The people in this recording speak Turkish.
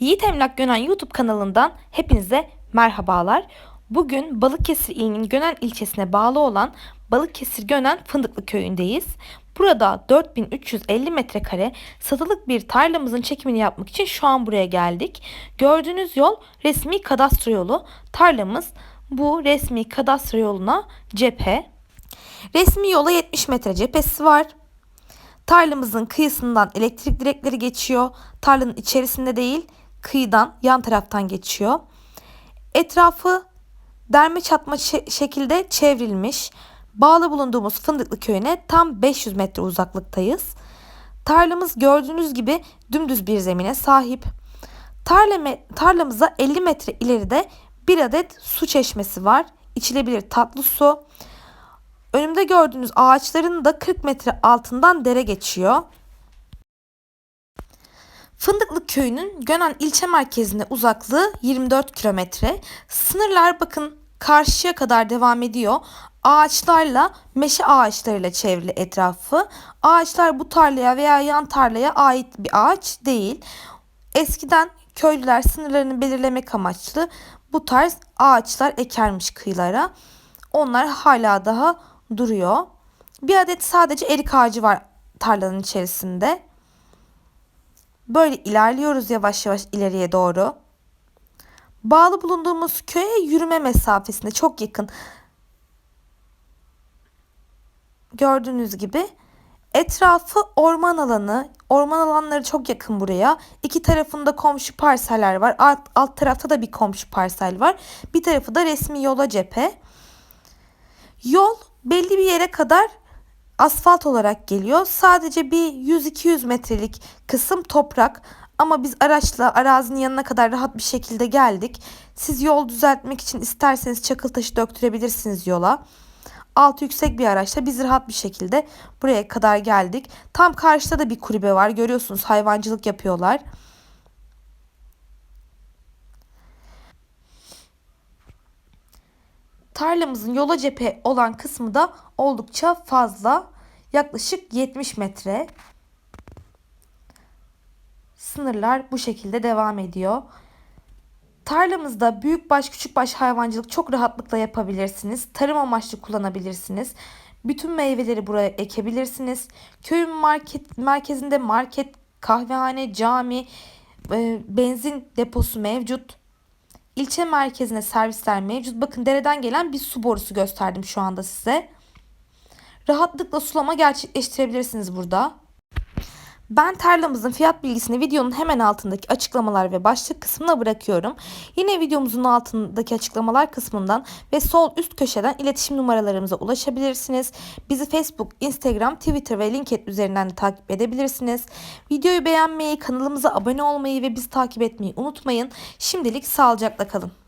Yiğit Emlak Gönen YouTube kanalından hepinize merhabalar. Bugün Balıkesir ilinin Gönen ilçesine bağlı olan Balıkesir Gönen Fındıklı köyündeyiz. Burada 4350 metrekare satılık bir tarlamızın çekimini yapmak için şu an buraya geldik. Gördüğünüz yol resmi kadastro yolu. Tarlamız bu resmi kadastro yoluna cephe. Resmi yola 70 metre cephesi var. Tarlamızın kıyısından elektrik direkleri geçiyor. Tarlanın içerisinde değil, kıyıdan, yan taraftan geçiyor. Etrafı derme çatma şe- şekilde çevrilmiş. Bağlı bulunduğumuz Fındıklı köyüne tam 500 metre uzaklıktayız. Tarlamız gördüğünüz gibi dümdüz bir zemine sahip. Tarlame, tarlamıza 50 metre ileride bir adet su çeşmesi var. İçilebilir tatlı su. Önümde gördüğünüz ağaçların da 40 metre altından dere geçiyor. Fındıklı köyünün Gönen ilçe merkezine uzaklığı 24 kilometre. Sınırlar bakın karşıya kadar devam ediyor. Ağaçlarla, meşe ağaçlarıyla çevrili etrafı. Ağaçlar bu tarlaya veya yan tarlaya ait bir ağaç değil. Eskiden köylüler sınırlarını belirlemek amaçlı bu tarz ağaçlar ekermiş kıyılara. Onlar hala daha duruyor. Bir adet sadece erik ağacı var tarlanın içerisinde. Böyle ilerliyoruz yavaş yavaş ileriye doğru. Bağlı bulunduğumuz köye yürüme mesafesinde çok yakın. Gördüğünüz gibi etrafı orman alanı. Orman alanları çok yakın buraya. İki tarafında komşu parseller var. Alt, alt tarafta da bir komşu parsel var. Bir tarafı da resmi yola cephe. Yol belli bir yere kadar asfalt olarak geliyor. Sadece bir 100-200 metrelik kısım toprak. Ama biz araçla arazinin yanına kadar rahat bir şekilde geldik. Siz yol düzeltmek için isterseniz çakıl taşı döktürebilirsiniz yola. Altı yüksek bir araçla biz rahat bir şekilde buraya kadar geldik. Tam karşıda da bir kulübe var. Görüyorsunuz hayvancılık yapıyorlar. Tarlamızın yola cephe olan kısmı da oldukça fazla. Yaklaşık 70 metre. Sınırlar bu şekilde devam ediyor. Tarlamızda büyük baş küçük baş hayvancılık çok rahatlıkla yapabilirsiniz. Tarım amaçlı kullanabilirsiniz. Bütün meyveleri buraya ekebilirsiniz. Köyün market merkezinde market, kahvehane, cami, e, benzin deposu mevcut. İlçe merkezine servisler mevcut. Bakın dereden gelen bir su borusu gösterdim şu anda size. Rahatlıkla sulama gerçekleştirebilirsiniz burada. Ben tarlamızın fiyat bilgisini videonun hemen altındaki açıklamalar ve başlık kısmına bırakıyorum. Yine videomuzun altındaki açıklamalar kısmından ve sol üst köşeden iletişim numaralarımıza ulaşabilirsiniz. Bizi Facebook, Instagram, Twitter ve LinkedIn üzerinden de takip edebilirsiniz. Videoyu beğenmeyi, kanalımıza abone olmayı ve bizi takip etmeyi unutmayın. Şimdilik sağlıcakla kalın.